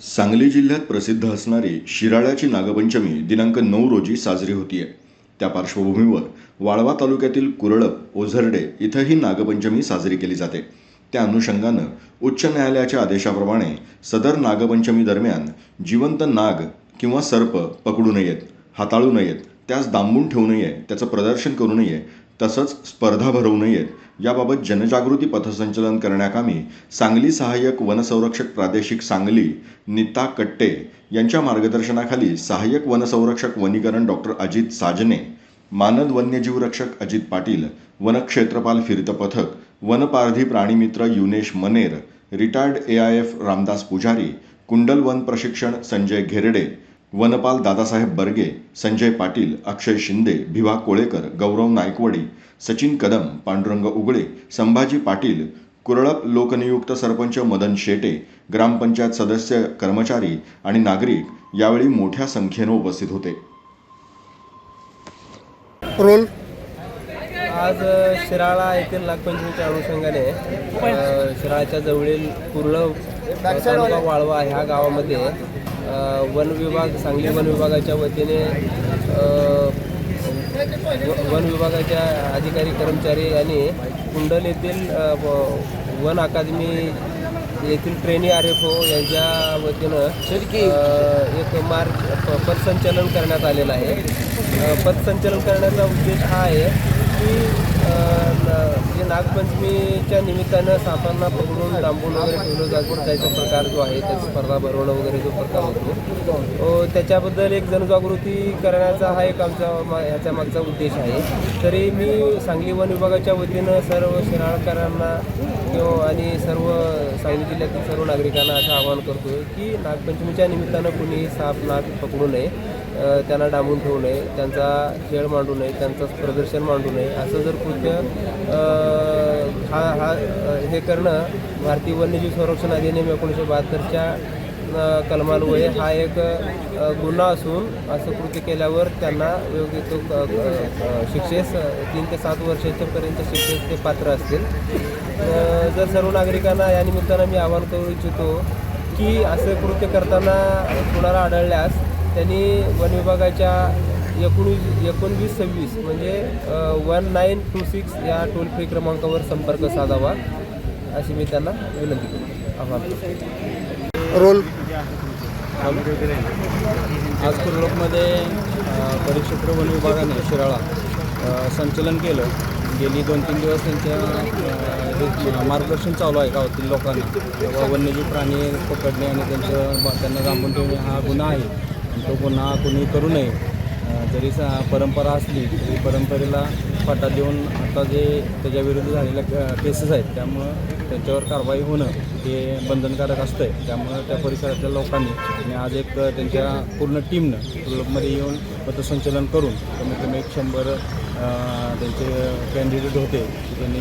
सांगली जिल्ह्यात प्रसिद्ध असणारी शिराळ्याची नागपंचमी दिनांक नऊ रोजी साजरी होतीये. त्या पार्श्वभूमीवर वाळवा तालुक्यातील कुरळप ओझरडे इथं ही नागपंचमी साजरी केली जाते. त्या अनुषंगानं उच्च न्यायालयाच्या आदेशाप्रमाणे सदर नागपंचमी दरम्यान जिवंत नाग किंवा सर्प पकडू नयेत हाताळू नयेत त्यास दांबून ठेवू नये त्याचं प्रदर्शन करू नये तसंच स्पर्धा भरवू नयेत. याबाबत जनजागृती पथसंचलन करण्याकामी सांगली सहाय्यक वनसंरक्षक प्रादेशिक सांगली नीता कट्टे यांच्या मार्गदर्शनाखाली सहाय्यक वनसंरक्षक वनीकरण डॉक्टर अजित साजने मानद वन्यजीव रक्षक अजित पाटील वनक्षेत्रपाल फिरतं पथक वनपारधी प्राणीमित्र Yunesh Maner retired A I F Ramdas Pujari Kundal one प्रशिक्षण संजय घेरडे वनपाल दादासाहेब बर्गे संजय पाटील अक्षय शिंदे भिवा कोळेकर गौरव नायकवडी सचिन कदम पांडुरंग उगळे संभाजी पाटील कुरळप लोकनियुक्त सरपंच मदन शेटे ग्रामपंचायत सदस्य कर्मचारी आणि नागरिक यावेळी मोठ्या संख्येनं उपस्थित होते. रोल. आज शिराळा येथील नागपंचमीच्या अनुषंगाने शिराळाच्या जवळील कुर्ळ वाळवा ह्या गावामध्ये वन विभाग सांगली वन विभागाच्या वतीने व- वन विभागाच्या अधिकारी कर्मचारी यांनी कुंडल येथील वन अकादमी येथील ट्रेनी आर एफ ओ यांच्या वतीनं एक मार्ग प- पथसंचलन करण्यात आलेलं आहे. पथसंचलन करण्याचा उद्देश हा आहे की महालक्ष्मीच्या निमित्तानं सापांना पकडून डांबून वगैरे ठेवलं जागृत जायचा प्रकार जो आहे त्या स्पर्धा भरवणं वगैरे जो प्रकार होतो त्याच्याबद्दल एक जनजागृती करण्याचा हा एक आमचा मा- ह्याच्या मागचा उद्देश आहे. तरी मी सांगली वन विभागाच्या वतीनं सर्व शिराळकरांना किंवा आणि सर्व सांगली जिल्ह्यातील सर्व नागरिकांना असं आवाहन करतो की नागपंचमीच्या निमित्तानं कुणी साप नाग पकडू नये. त्यांना डांबून ठेवू नये. त्यांचा खेळ मांडू नये. त्यांचं प्रदर्शन मांडू नये. असं जर कृत्य हा हा हे करणं भारतीय वन्यजीव संरक्षण अधिनियम एकोणीसशे बहात्तरच्या अ, कलमान्वये हा एक गुन्हा असून असं कृत्य केल्यावर त्यांना योग्य तो शिक्षेस तीन ते सात वर्षाच्या पर्यंत शिक्षेस ते पात्र असतील. जर सर्व नागरिकांना या निमित्तानं मी आवाहन करू इच्छितो की असं कृत्य करताना कुणाला आढळल्यास त्यांनी वन विभागाच्या एकोणीस एकोणवीस सव्वीस म्हणजे वन नाईन टू सिक्स या टोल फ्री क्रमांकावर संपर्क साधावा अशी मी त्यांना विनंती करतो. आभार. रोल. आज कुर्लोकमध्ये परिक्षेत्र वन विभागाने शिराळा संचलन केलं. गेली दोन तीन दिवस त्यांच्या मार्गदर्शन चालू आहे गावातील लोकांना. वन्यजीव प्राणी पकडणे आणि त्यांचं त्यांना जांभून ठेवणे हा गुन्हा आहे. तो गुन्हा कोणी करू नये. जरी सा परंपरा असली तरी परंपरेला फाटा देऊन आता जे त्याच्याविरुद्ध झालेल्या केसेस आहेत त्यामुळं त्यांच्यावर कारवाई होणं हे बंधनकारक असतं आहे त्यामुळं त्या परिसरातल्या लोकांनी आणि आज एक त्यांच्या पूर्ण टीमनं क्लबमध्ये येऊन पथसंचलन करून कमीत कमी एक शंभर त्यांचे कॅन्डिडेट होते त्यांनी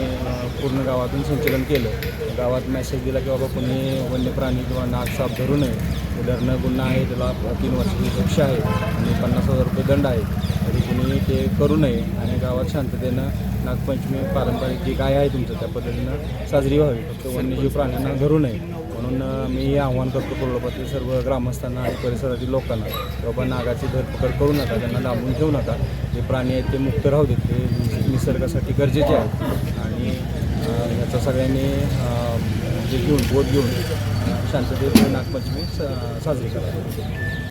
पूर्ण गावातून संचलन केलं. गावात मेसेज दिला की बाबा कोणी वन्य प्राणी किंवा नाग साप धरू नये. धरणं गुन्हा आहे त्याला तीन वर्षाची शिक्षा आहे आणि पन्नास हजार रुपये दंड आहे. तरी कुणी ते करू नये. आणि गावात शांततेनं नागपंचमी पारंपरिक जी काय आहे तुमचं त्या पद्धतीनं साजरी व्हावी. फक्त वन्यजीव प्राण्यांना धरू नये. म्हणून मी हे आव्हान करतो कोल्हापूरातील सर्व ग्रामस्थांना आणि परिसरातील लोकांना बाबा नागाची धरपकड करू नका त्यांना दाबून ठेवू नका. जे प्राणी आहेत ते मुक्त राहू देत ते निसर्गासाठी गरजेचे आहेत. आणि ह्याचा सगळ्यांनी अ, जे घेऊन बोध घेऊन अ, शांततेत नागपंचमी साजरी करावी